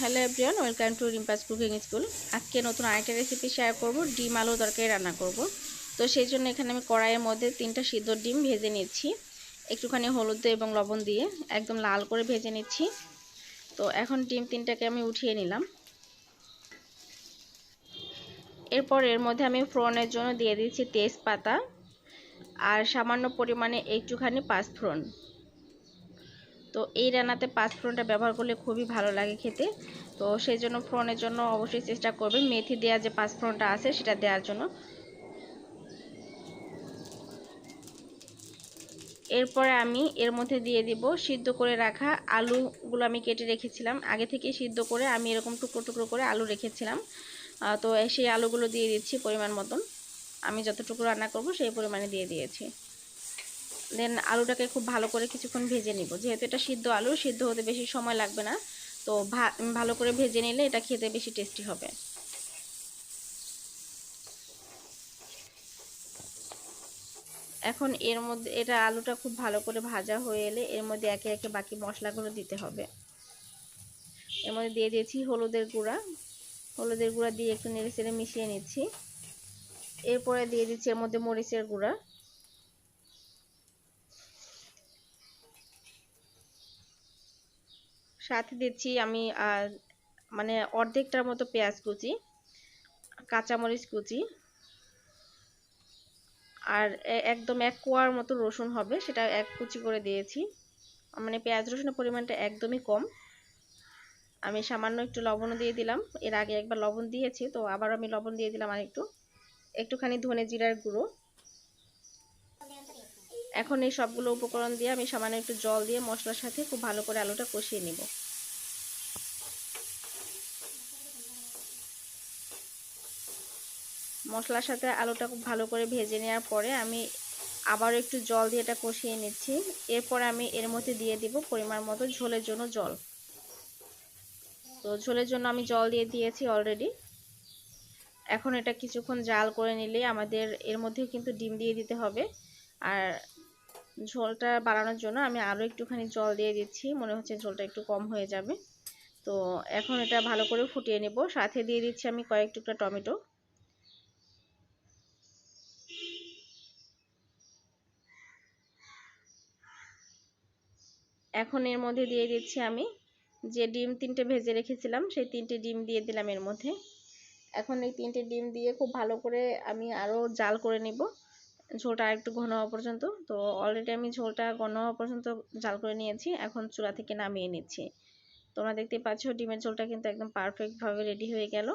Hello everyone, welcome to Rimpa's cooking school. আজকে নতুন আরেকটা রেসিপি শেয়ার করব, ডিম আলু তরকারি রান্না করব। তো সেই জন্য এখানে আমি কড়াইয়ের মধ্যে তিনটা সিদ্ধ ডিম ভেজে নিচ্ছি। একটুখানি হলুদ এবং লবণ দিয়ে একদম লাল করে ভেজে নিচ্ছি। তো এখন ডিম তিনটাকে আমি উঠিয়ে নিলাম। এরপর এর মধ্যে আমি ফ্রনের জন্য দিয়ে দিচ্ছি তেজপাতা আর সামান্য পরিমাণে একটুখানি পাঁচফোড়ন। তো এই রান্নাতে পাঁচ ফোড়নটা ব্যবহার করলে খুবই ভালো লাগে খেতে। তো সেই জন্য ফোড়নের জন্য অবশ্যই চেষ্টা করবেন মেথি দেওয়া যে পাঁচ ফোড়নটা আছে সেটা দেওয়ার জন্য। এরপরে আমি এর মধ্যে দিয়ে দিব সিদ্ধ করে রাখা আলুগুলো আমি কেটে রেখেছিলাম। আগে থেকে সিদ্ধ করে আমি এরকম টুকরো টুকরো করে আলু রেখেছিলাম। তো সেই আলুগুলো দিয়ে দিচ্ছি পরিমাণ মতন। আমি যতটুকু রান্না করব সেই পরিমাণে দিয়ে দিয়েছি। দেন আলুটাকে খুব ভালো করে কিছুক্ষণ ভেজে নিব। যেহেতু এটা সিদ্ধ আলু, সিদ্ধ হতে বেশি সময় লাগবে না। তো ভালো করে ভেজে নিলে এটা খেতে বেশি টেস্টি হবে। এখন এর মধ্যে, এটা আলুটা খুব ভালো করে ভাজা হয়ে এলে এর মধ্যে একে একে বাকি মশলাগুলো দিতে হবে। এর মধ্যে দিয়ে দিয়েছি হলুদের গুঁড়া। হলুদের গুঁড়া দিয়ে একটু নেড়ে চেড়ে মিশিয়ে নিচ্ছি। এরপরে দিয়ে দিচ্ছি এর মধ্যে মরিচের গুঁড়া। সাথে দিচ্ছি আমি মানে অর্ধেকটার মতো পেঁয়াজ কুচি, কাঁচামরিচ কুচি, আর একদম এক কোয়ার মতো রসুন হবে, সেটা এক কুচি করে দিয়েছি। মানে পেঁয়াজ রসুনের পরিমাণটা একদমই কম। আমি সামান্য একটু লবণও দিয়ে দিলাম। এর আগে একবার লবণ দিয়েছি, তো আবার আমি লবণ দিয়ে দিলাম আর একটু একটুখানি ধনে জিরার গুঁড়ো। এখন এই সবগুলো উপকরণ দিয়ে আমি সামান্য একটু জল দিয়ে মশলার সাথে খুব ভালো করে আলুটা কষিয়ে নিব। মশলার সাথে আলুটা খুব ভালো করে ভেজে নেওয়ার পরে আমি আবার একটু জল দিয়ে এটা কষিয়ে নিচ্ছি। এরপর আমি এর মধ্যে দিয়ে দিব পরিমাণ মতো ঝোলের জন্য জল। তো ঝোলের জন্য আমি জল দিয়ে দিয়েছি অলরেডি এখন এটা কিছুক্ষণ জাল করে নিলে আমাদের এর মধ্যে কিন্তু ডিম দিয়ে দিতে হবে। আর ঝোলটা বাড়ানোর জন্য আমি আরও একটুখানি জল দিয়ে দিচ্ছি। মনে হচ্ছে ঝোলটা একটু কম হয়ে যাবে। তো এখন এটা ভালো করে ফুটিয়ে নেব। সাথে দিয়ে দিচ্ছি আমি কয়েক টুকরা টমেটো। এখন এর মধ্যে দিয়ে দিচ্ছি আমি যে ডিম তিনটে ভেজে রেখেছিলাম, সেই তিনটে ডিম দিয়ে দিলাম এর মধ্যে। এখন এই তিনটে ডিম দিয়ে খুব ভালো করে আমি আরও জাল করে নিব। ঝোলটা আরেকটু ঘন হওয়া পর্যন্ত। তো অলরেডি আমি ঝোলটা ঘন হওয়া পর্যন্ত জাল করে নিয়েছি। এখন চুলা থেকে নামিয়ে নিচ্ছি। তোমরা দেখতে পাচ্ছ, ডিমের ঝোলটা কিন্তু একদম পারফেক্টভাবে রেডি হয়ে গেল।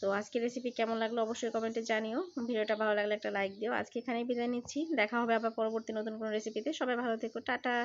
তো আজকে রেসিপি কেমন লাগল অবশ্যই কমেন্টে জানিও। ভিডিওটা ভালো লাগলে একটা লাইক দিও। আজকে এখানেই বিদায় নিচ্ছি। দেখা হবে আবার পরবর্তী নতুন কোনো রেসিপিতে সবাই ভালো থেকো। টাটা!